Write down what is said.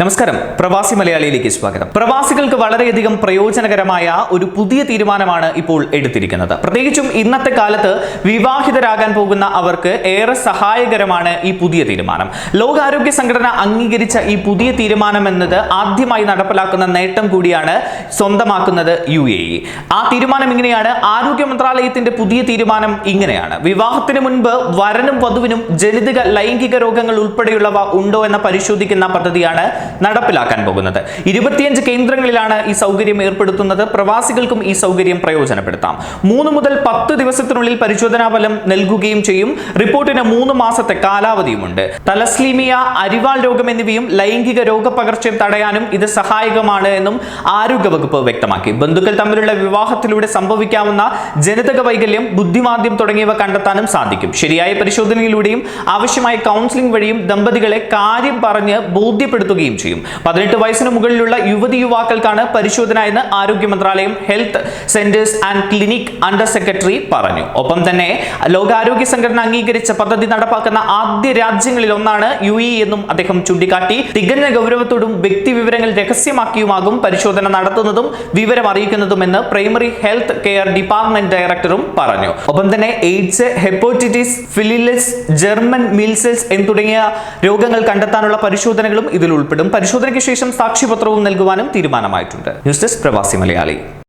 നമസ്കാരം. പ്രവാസി മലയാളിയിലേക്ക് സ്വാഗതം. പ്രവാസികൾക്ക് വളരെയധികം പ്രയോജനകരമായ ഒരു പുതിയ തീരുമാനമാണ് ഇപ്പോൾ എടുത്തിരിക്കുന്നത്. പ്രത്യേകിച്ചും ഇന്നത്തെ കാലത്ത് വിവാഹിതരാകാൻ പോകുന്ന അവർക്ക് ഏറെ സഹായകരമാണ് ഈ പുതിയ തീരുമാനം. ലോകാരോഗ്യ സംഘടന അംഗീകരിച്ച ഈ പുതിയ തീരുമാനം എന്നത് ആദ്യമായി നടപ്പിലാക്കുന്ന നേട്ടം കൂടിയാണ് സ്വന്തമാക്കുന്നത് യു എ ഇ. ആ തീരുമാനം ഇങ്ങനെയാണ്. ആരോഗ്യ മന്ത്രാലയത്തിന്റെ പുതിയ തീരുമാനം ഇങ്ങനെയാണ്. വിവാഹത്തിന് മുൻപ് വരനും വധുവിനും ജനിതക ലൈംഗിക രോഗങ്ങൾ ഉൾപ്പെടെയുള്ളവ ഉണ്ടോ എന്ന് പരിശോധിക്കുന്ന പദ്ധതിയാണ് നടപ്പിലാക്കാൻ പോകുന്നത്. ഇരുപത്തിയഞ്ച് കേന്ദ്രങ്ങളിലാണ് ഈ സൗകര്യം ഏർപ്പെടുത്തുന്നത്. പ്രവാസികൾക്കും ഈ സൗകര്യം പ്രയോജനപ്പെടുത്താം. മൂന്ന് മുതൽ പത്ത് ദിവസത്തിനുള്ളിൽ പരിശോധനാ ഫലം നൽകുകയും ചെയ്യും. റിപ്പോർട്ടിന് മൂന്ന് മാസത്തെ കാലാവധിയുമുണ്ട്. തലസ്ലീമിയ അരിവാൾ രോഗം എന്നിവയും ലൈംഗിക രോഗപകർച്ചയും തടയാനും ഇത് സഹായകമാണ് എന്നും ആരോഗ്യവകുപ്പ് വ്യക്തമാക്കി. ബന്ധുക്കൾ തമ്മിലുള്ള വിവാഹത്തിലൂടെ സംഭവിക്കാവുന്ന ജനിതക വൈകല്യം ബുദ്ധിമാന്ദ്യം തുടങ്ങിയവ കണ്ടെത്താനും സാധിക്കും. ശരിയായ പരിശോധനയിലൂടെയും ആവശ്യമായ കൗൺസിലിംഗ് വഴിയും ദമ്പതികളെ കാര്യം പറഞ്ഞ് ബോധ്യപ്പെടുത്തുകയും ചെയ്യും. പതിനെട്ട് വയസ്സിന് മുകളിലുള്ള യുവതി യുവാക്കൾക്കാണ് പരിശോധന എന്ന് ആരോഗ്യ മന്ത്രാലയം health centres and clinic under secretary പറഞ്ഞു. ഒപ്പം തന്നെ ലോകാരോഗ്യ സംഘടന അംഗീകരിച്ച പദ്ധതി നടപ്പാക്കുന്ന ആദ്യ രാജ്യങ്ങളിൽ ഒന്നാണ് യു ഇ എന്നും അദ്ദേഹം ചൂണ്ടിക്കാട്ടി. തികഞ്ഞ ഗൗരവത്തോടും വ്യക്തി വിവരങ്ങൾ രഹസ്യമാക്കിയുമാകും പരിശോധന നടത്തുന്നതും വിവരം അറിയിക്കുന്നതുമെന്ന് പ്രൈമറി ഹെൽത്ത് കെയർ ഡിപ്പാർട്ട്മെന്റ് ഡയറക്ടറും പറഞ്ഞു. ഒപ്പം തന്നെ AIDS hepatitis syphilis German measles തുടങ്ങിയ രോഗങ്ങൾ കണ്ടെത്താനുള്ള പരിശോധനകളും ഇതിൽ ഉൾപ്പെടും പരിശോധനയ്ക്ക് ശേഷം സാക്ഷ്യപത്രവും നൽകുവാനും തീരുമാനമായിട്ടുണ്ട്. ന്യൂസ് ഡെസ്ക് പ്രവാസി മലയാളി.